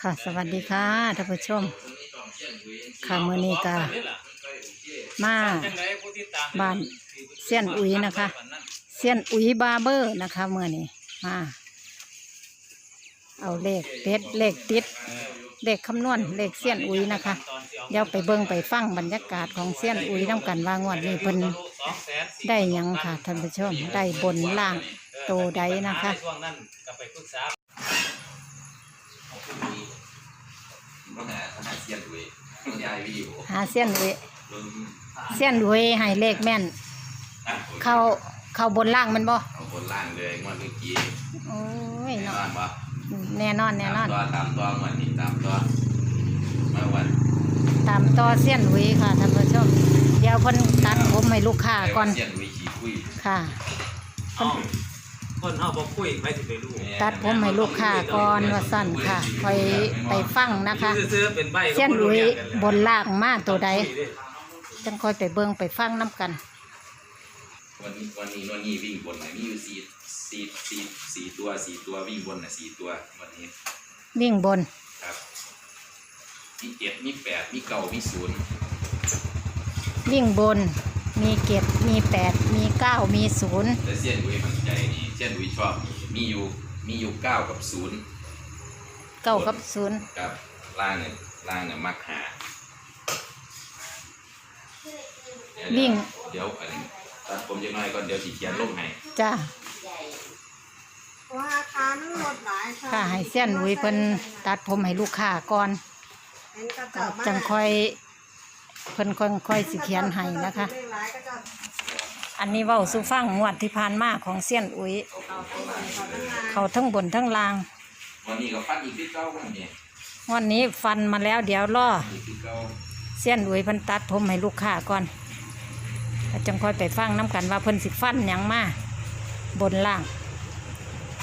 ค่ะ สวัสดีค่ะท่านผู้ชม ค่ะมือนี้ก็มาบ้านเซียนอุ๋ยนะคะเซียนอุ๋ยบาร์เบอร์นะคะเมื่อนี้มาเอาเลขเด็ดเลขติดเลขคำนวณเลขเซียนอุ๋ยนะคะเดี๋ยวไปเบิ่งไปฟังบรรยากาศของเซียนอุ๋ยน้ำกันวางวดนี้เพิ่นได้ยังค่ะท่านผู้ชมได้บนล่างโตใดนะคะ ช่วงนั้นก็ไปปรึกษาก็แต่ขนาดเสียนด้วยต้องย้ายวิดีโอหาเซียนอุ๋ยเบิ่งเซียนอุ๋ยให้เลขแม่นอะเข้าเข้าบนล่างแมันบ่เอาบนล่างเลยงวดเมื่อกี้โอ้ยแน่นเนาะอนปะแน่นอนแน่นอน ตามตัวตามตัวงวดนี้ตามตัวมาวันตามต่อเสี้ยนหวีค่ะท่านผู้ชม เดี๋ยวเพิ่นตัดผมให้ลูกค้าก่อนเสียนวิขี่คุยค่ะ เอ้า คนเฮาบ่คุยไปสิไปรู้ตัดผมให้ลูกค้าก่อนว่าสั้นค่ะคอยไปฟังนะคะซื้อๆเป็นใบเสี้ยนหวีบนล่างมาตัวใดจังคอยไปเบิ่งไปฟังน้กัน วันนี้วันนี้วันนี้วิ่งบนไหนมีอยู่สี่สี่สี่สี่ตัวสี่ตัววิ่งบนน่ะสี่ตัววันนี้วิ่งบนครับมีเจ็ดมีแปดมีเก้ามีศูนย์วิ่งบน มีเก็ดมีแปดมีเก้ามีศูนย์แต่เสียนวิมันใจนี่ เสียนวิชอบ มีอยู่มีอยู่เก้ากับศูนย์เก้ากับศูนย์กับล่างเนี่ยล่างเนี่ยมักหาเดี๋ยวิ่ง เดี๋ยวอันนี้ตัดผมยังไงก่อนเดี๋ยวสีเขียนลงให้จ้าว่าทานหมดหลายค่ะให้เสี้ยนหวีเพิ่นตัดผมให้ลูกค้าก่อนเห็นกระจับจังค่อยเพิ่นค่อยค่อยสิเขียนให้นะคะหลายก็จะ อันนี้เว้าสู่ฟังงวดที่ผ่านมาของเซียนอุ๋ยเอาไปเขาตั้งนานเขาทั้งบนทั้งล่างวันนี้ก็ฟันอีกที่เก้าวันนี้วันนี้ฟันมาแล้วเดี๋ยวรออีกที่เก้าเซียนอุ๋ยเพิ่นตัดผมให้ลูกค้าก่อนแล้วจังค่อยไปฟังน้กันว่าเพิ่นสิฟันหยังมาบนล่าง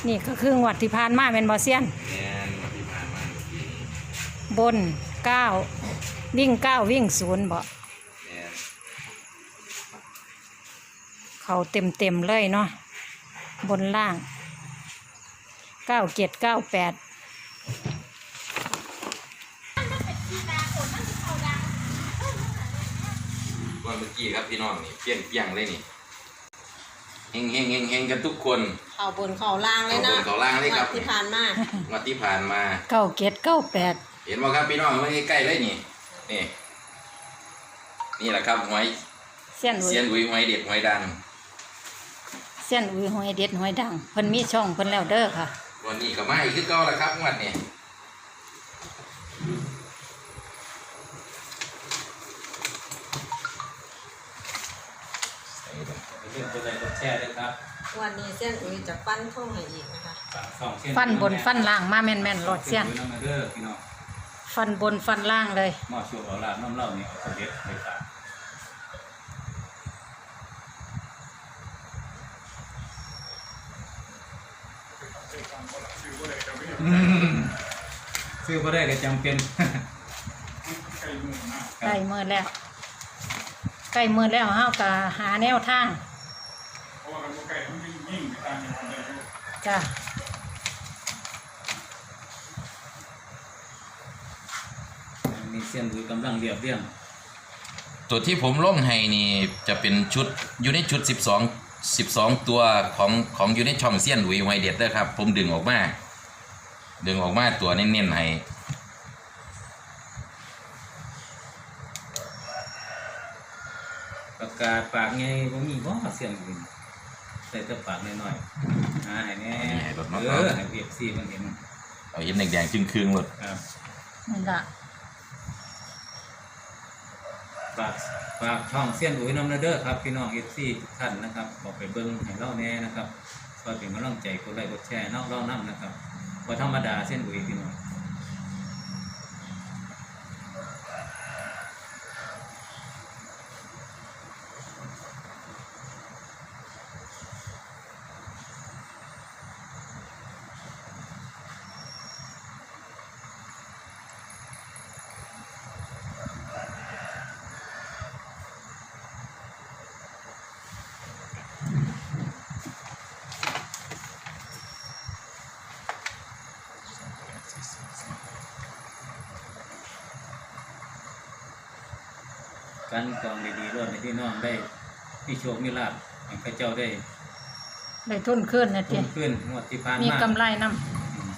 นี่ก็คืองวดที่ผ่านมาเป็นบอเซียนแอนวันที่ผ่านมาเมื่อกี้นี้บนเก้าวิ่งเก้าวิ่งศูนย์บ่ แอน เขาเต็มเต็มๆเลยเนาะบนล่างเก้าเจ็ดเก้าแปดวันเมื่อกี้ครับพี่น้องนี่เปี้ยงเปี้ยงเลยนี่เฮงเฮงเฮงเฮงกันทุกคนเขาบนเขาล่างเลยนะเขาบนเขาล่างเลยครับวัดที่ผ่านมาวันที่ผ่านมาเก้าเจ็ดเก้าแปดเห็นไหมครับพี่น้องไม่ใกล้ๆเลยนี่นี่นี่แหละครับหวยเซียนอุ๋เสียยนหวยหวยเด็ดหวยดัง เซียนอุ๋ยหอยเด็ดหอยดังเพิ่นมีช่องเพิ่นแล้วเด้อค่ะ วันนี้ก็มาอีกคือเก่าแล้วครับงวันนี้เรื่องตัวใดก็แชร์ด้วยครับวันนี้เส้นอุ้ยจะปั้นท่งให้อีกนะคะ ฝากสองเส้ฟันบนฟันล่างมาแม่นแม่นๆรถเซียนน้ำมาเด้อพี่น้องฟันบนฟันล่างเลย หม้อชูเอาลาบน้ำเหล้านี่เอาตัวเด็ดไปฝาก ซื้อบ่ได้ก็จำเป็นใกล้มือแล้วใกล้มือแล้วเฮาก็หาแนวทางจ้ะมีเส้นหรือกำลังเรียบเรียงตัวที่ผมล่งให้นี่จะเป็นชุดอยู่ในชุด 12 12 ตัวของของอยู่ในช่องเสี้ยนหวยหวยเด็ดเด้อครับ ผมดึงออกมา ดึงออกมาตัวเน้นๆให้ปากกาปากไงบ่มีบ่เสียงอื่นใส่แต่ปากน้อยๆหาให้แน่เออให้เอฟซีมันเห็นเอาเห็นแดงๆจึงคืงๆหมดครับนี่ล่ะฝากฝากช่องเสี้ยนอุ๋ยน้ำเด้อครับพี่น้องเอฟซีทุกท่านนะครับบอกไปเบิ้งให้เล่าแน่นะครับก็เป็นกำลังใจกดไลค์กดแชร์นอกเล่าน้ำนะครับ พอธรรมดาเส้นอุ๋ยพี่น้อง กันกองดีๆรอดในพี่น้องได้พี่โชคมีลาภให้ข้าเจ้าได้ได้ทุนขึ้นนะทุ่เจ๊มขึ้นงวดที่ผ่านมีมา กำไรนำอืม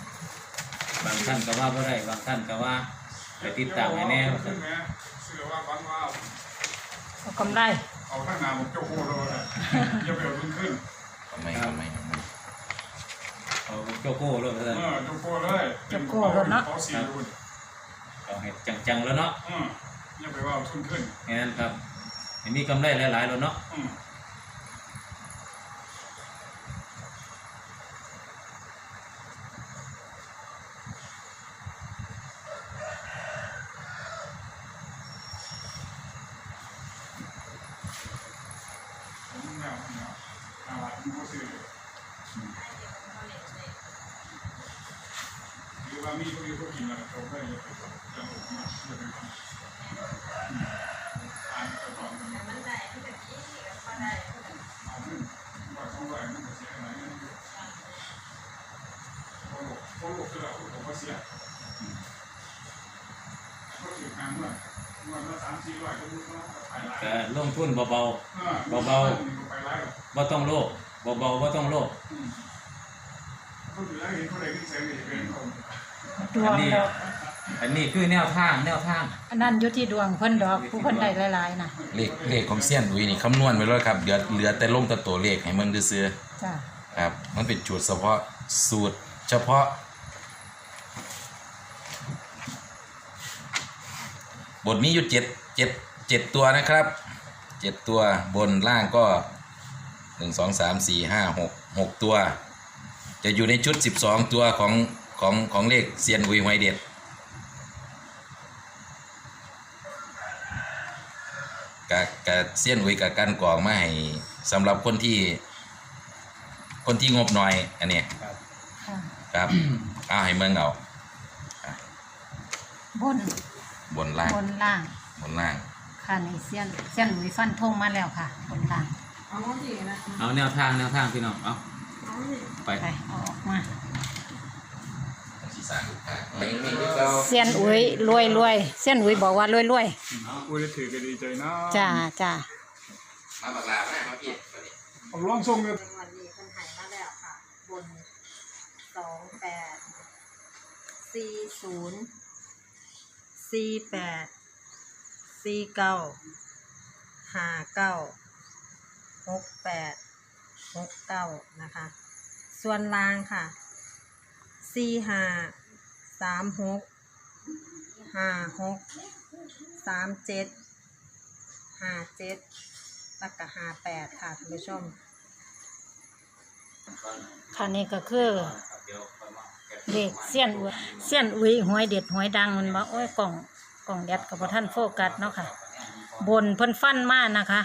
บางท่านก็ว่าบ่ได้บางท่านก็ว่าไปติดตามให้แน่ว่าซั่นซื้อว่าฟันว่าเอากำไรเอาข้างหน้าผมเจ้าโคโรเลยอย่าไปเอาขึ้นขึ้นทำไมทำไมทำไมเอาโจโก้รถเอเพิ่นอเจ้าโคเลยเขาเสียดูเอาให้จังๆแล้วเนาะ อืม อย่าไปว่าขึ้นขึ้นงั้นครับให้มีกำไรหลายๆแล้วเนาะอืมแนวแนวอาวัดมันก็ซื้อหรือว่ามีคนอื่นเขากินแล้วเขาก็อย่าไปอย่าไปอย่าไปอ่านไปก่อนมันได้ที่ตะกี้ก็ได้เอาขึ้นว่าเขาไหวมันก็เสียอะไรโอ้โหโอ้โหคือเราผมก็เสียก็ถือหางว่าวั นละสามสี่ร้อยก็รู้ว่าขายหลายก็ลงทุนเบาเบาๆไปไล่ๆบ่ต้องโลภเบาๆบ่ต้องโลภเขาถือแล้วเห็นเขาได้ขึ้นเสียง อีกเป็นคนดวงดอกอันนี้คือแนวทางแนวทาง อันนั้นอยู่ที่ดวงเพิ่นดอกผู้เพิ่นได้หลายๆน่ะเลขเลขของเซียนอุ้ยนี่คำนวณไว้แล้วครับเหลือเหลือแต่ลงแต่ตัวเลขให้มึงซื้อจ้ะๆครับ มันเป็นจุดเฉพาะสูตร เฉพาะ บทนี้อยู่เจ็ดเจ็ดเจ็ดตัวนะครับเจ็ดตัวบนล่างก็หนึ่งสองสามสี่ห้าหกหกตัว จะอยู่ในชุดสิบสองตัวของของของเลขเซียนอุยหวยเด็ด กะกะเซียนอุยกับกันกรองมาให้สำหรับคนที่ คนที่งบหน่อย อันเนี้ยค่ะครับเอาให้เมืองเอาบนบนล่างบนล่าง บนล่างค่ะในเสี้ยนเสี้ยนหลุยฟันธงมาแล้วค่ะ บนล่างเอาดีนะเอาแนวทางแนวทางพี่น้องเอาเอาดีไปไปเอาออกมาสีสันไม่ไม่ที่เราเสี้ยนอุ้ยรวยรวยเสี้ยนอุ้ยบอกว่ารวยรวย กูจะถือก็ดีใจนะจ้าจ้ามาบักลาแม่มาพี่ผมร้องทรงเลยวันนี้คนหายมาแล้วค่ะ บนสองแปดสี่ศูนย์สี่แปดสี่เก้าห้าเก้าหกแปดหกเก้านะคะ ส่วนล่างค่ะสี่ห้าสามหกห้าหก สามเจ็ดห้าเจ็ดแล้วก็ห้าแปดค่ะท่านผู้ชม ค่ะนี่ก็คือเด็กเสี้ยนอุ้ยเสี้ยนอุ้ยหวยเด็ดหวยดังมันบอกโอ้ยกล่องกล่องแดดกับท่านโฟกัสเนาะค่ะ บนเพิ่นฟันมากนะคะ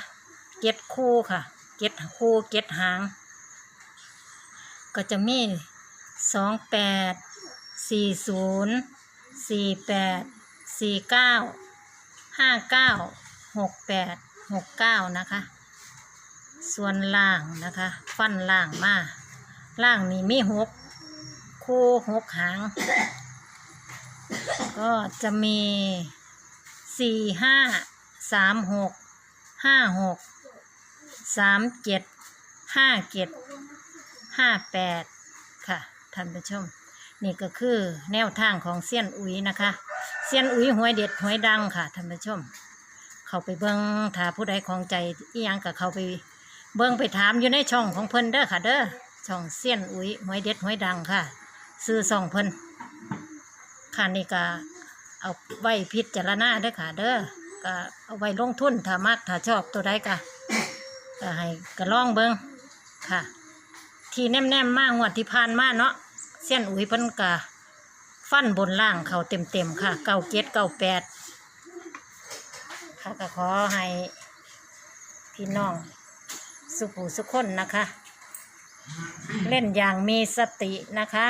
เก็ดคู่ค่ะ เก็ดคู่เก็ดหาง ก็จะมีสองแปดสี่ศูนย์สี่แปดสี่เก้า ห้าเก้าหกแปดหกเก้านะคะ ส่วนล่างนะคะ ฟันล่างมาล่างนี่มีหกคู่หกหาง ก็จะมีสี่ห้าสามหกห้าหกสามเจ็ดห้าเจ็ดห้าแปดค่ะท่านผู้ชม นี่ก็คือแนวทางของเซียนอุ๋ยนะคะ เซียนอุ๋ยหวยเด็ดหวยดังค่ะท่านผู้ชม เขาไปเบิ้งถ้าผู้ใดของใจอียังกับเขาไปเบิ่งไปถามอยู่ในช่องของเพิ่นเด้อค่ะ เด้อช่องเซียนอุ้ยหวยเด็ดหวยดังค่ะ ซื้อส่องเพิ่นค่ะนี่ก็เอาไว้พิจารณาเด้อค่ะ เด้อก็เอาไว้ลงทุนถ้ามักถ้าชอบตัวใดก็ก็ให้ก็ลองเบิ่งค่ะ ที่แนมๆมากงวดที่ผ่านมาเนาะเซียนอุ้ยเพิ่นก็ ฟันบนล่างเขาเต็มๆค่ะเก้าเจ็ดเก้าแปดค่ะก็ขอให้พี่น้องสุขูสุขคนนะคะ เล่นอย่างมีสตินะคะ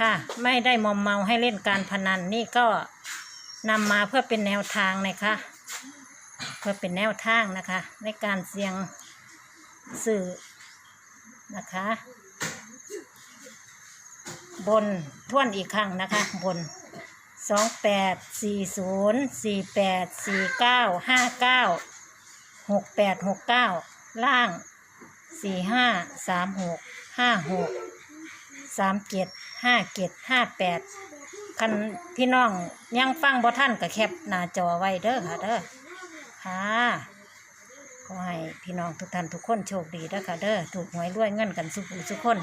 ค่ะ ไม่ได้มอมเมาให้เล่นการพนันนี่ก็นำมาเพื่อเป็นแนวทางนะคะ เพื่อเป็นแนวทางนะคะ ในการเสี่ยงสื่อนะคะ บนท่วนอีกครั้งนะคะ บนสองแปดสี่ศูนย์สี่แปดสี่เก้าห้าเก้าหกแปดหกเก้าล่างสี่ห้าสามหกห้าหกสามเจ็ดห้าเจ็ดห้าแปดคันพี่น้องยังฟังบ่ท่านก็แคปหน้าจอไว้เด้อค่ะเด้อค่ะขอให้พี่น้องทุกท่านทุกคนโชคดีเด้อค่ะเด้อถูกหวยรวยเงินกันสุขสุขคน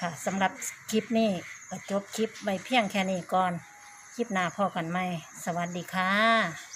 ค่ะสำหรับคลิปนี้ก็จบคลิปไว้เพียงแค่นี้ก่อน คลิปหน้าพอกันไหม สวัสดีค่ะ